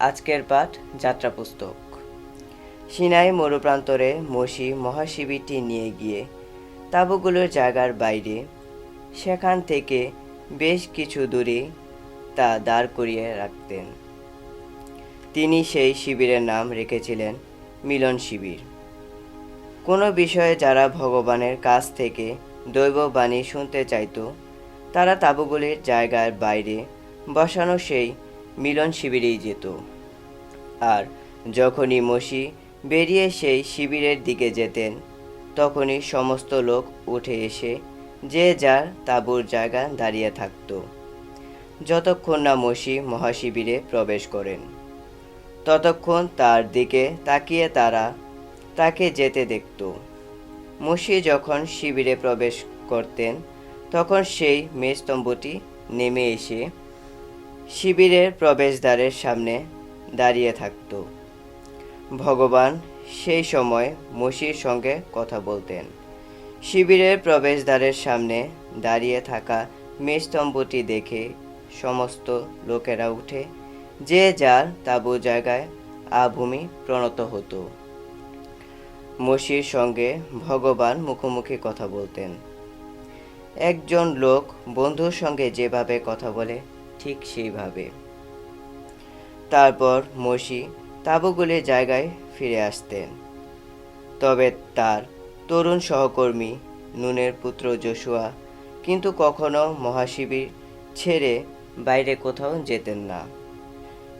আজকের পাঠ যাত্রা পুস্তক। সিনাই মরুপ্রান্তরে মসি মহাশিবিরটি নিয়ে গিয়ে তাঁবুগুলোর জায়গার বাইরে সেখান থেকে বেশ কিছু দূরে তা দাঁড় করিয়ে রাখতেন। তিনি সেই শিবিরের নাম রেখেছিলেন মিলন শিবির। কোনো বিষয়ে যারা ভগবানের কাছ থেকে দৈববাণী শুনতে চাইতো, তারা তাঁবুগুলির জায়গার বাইরে বসানো সেই মিলন শিবিরেই যেত। আর যখনই মসি বেরিয়ে সেই শিবিরের দিকে যেতেন, তখনই সমস্ত লোক উঠে এসে যে যার তাঁবুর জায়গা দাঁড়িয়ে থাকতো। যতক্ষণ না মসি মহাশিবিরে প্রবেশ করেন, ততক্ষণ তার দিকে তাকিয়ে তারা তাকে যেতে দেখত। মসি যখন শিবিরে প্রবেশ করতেন, তখন সেই মেস্তম্ভটি নেমে এসে শিবিরের প্রবেশদ্বারের সামনে দাঁড়িয়ে থাকত। ভগবান সেই সময় মসির সঙ্গে কথা বলতেন। শিবিরের প্রবেশদ্বারের সামনে দাঁড়িয়ে থাকা মেস্তম্ভটি দেখে সমস্ত লোকেরা উঠে, যে যার তাঁবু জায়গায় আভূমি প্রণত হতো। মসির সঙ্গে ভগবান মুখোমুখি কথা বলতেন। একজন লোক বন্ধুর সঙ্গে যেভাবে কথা বলে ঠিক সেইভাবে। তারপর মসি তাঁবুগুলির জায়গায় ফিরে আসতেন। তবে তার তরুণ সহকর্মী নুনের পুত্র জোশুয়া কিন্তু কখনো মহাশিবির ছেড়ে বাইরে কোথাও যেতেন না।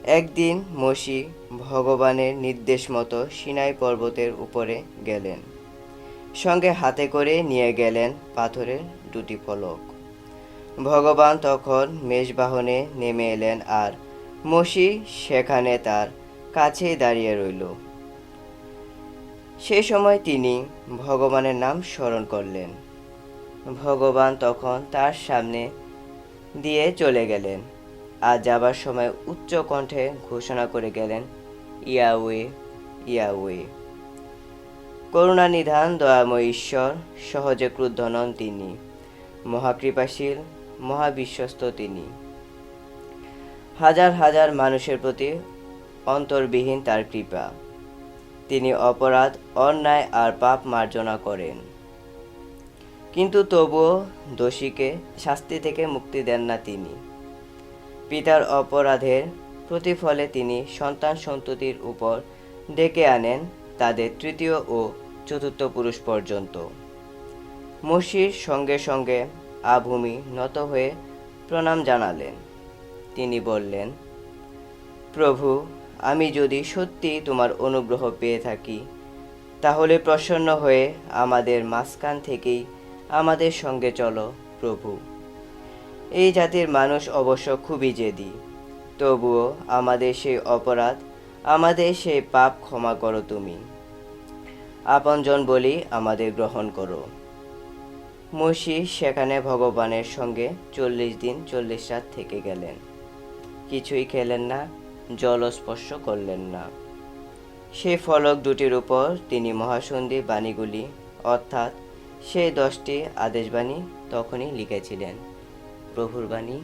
একদিন মসি ভগবানের নির্দেশ মতো সিনাই পর্বতের উপরে গেলেন। সঙ্গে হাতে করে নিয়ে গেলেন পাথরের দুটি ফলক ভগবান তখন মেষবাহনে নেমে এলেন আর মসি সেখানে তার কাছেই দাঁড়িয়ে রইল। সে সময় তিনি ভগবানের নাম স্মরণ করলেন। ভগবান তখন তার সামনে দিয়ে চলে গেলেন আর যাবার সময় উচ্চ কণ্ঠে ঘোষণা করে গেলেন, ইয়াওয়ে ইয়াওয়ে। করুণা নিধান, দয়াময় ঈশ্বর, সহজে ক্রুদ্ধ নন তিনি। মহাকৃপাশীল মহাবিশ্বস্ত তিনি। হাজার হাজার মানুষের প্রতি অন্তর্বিহীন তার কৃপা। তিনি অপরাধ, অন্যায় আর পাপ মার্জনা করেন। কিন্তু তবুও দোষীকে শাস্তি থেকে মুক্তি দেন না তিনি। পিতার অপরাধের প্রতিফলে তিনি সন্তান সন্ততির উপর ডেকে আনেন তাদের তৃতীয় ও চতুর্থ পুরুষ পর্যন্ত। মসির সঙ্গে সঙ্গে আভূমি নত হয়ে প্রণাম জানালেন। তিনি বললেন, প্রভু, আমি যদি সত্যি তোমার অনুগ্রহ পেয়ে থাকি, তাহলে প্রসন্ন হয়ে আমাদের মাঝখান থেকেই আমাদের সঙ্গে চলো প্রভু। এই জাতির মানুষ অবশ্য খুবই জেদি, তবুও আমাদের সেই অপরাধ, আমাদের সেই পাপ ক্ষমা করো তুমি। আপনজন বলি আমাদের গ্রহণ করো। মসি সেখানে ভগবানের সঙ্গে চল্লিশ দিন চল্লিশ রাত থেকে গেলেন। কিছুই খেলেন না জল স্পর্শ করলেন না। সেই ফলক দুটির উপর তিনি মহাসন্ধি বাণীগুলি, অর্থাৎ সেই দশটি আদেশবাণী তখনই লিখেছিলেন। প্রভুর বাণী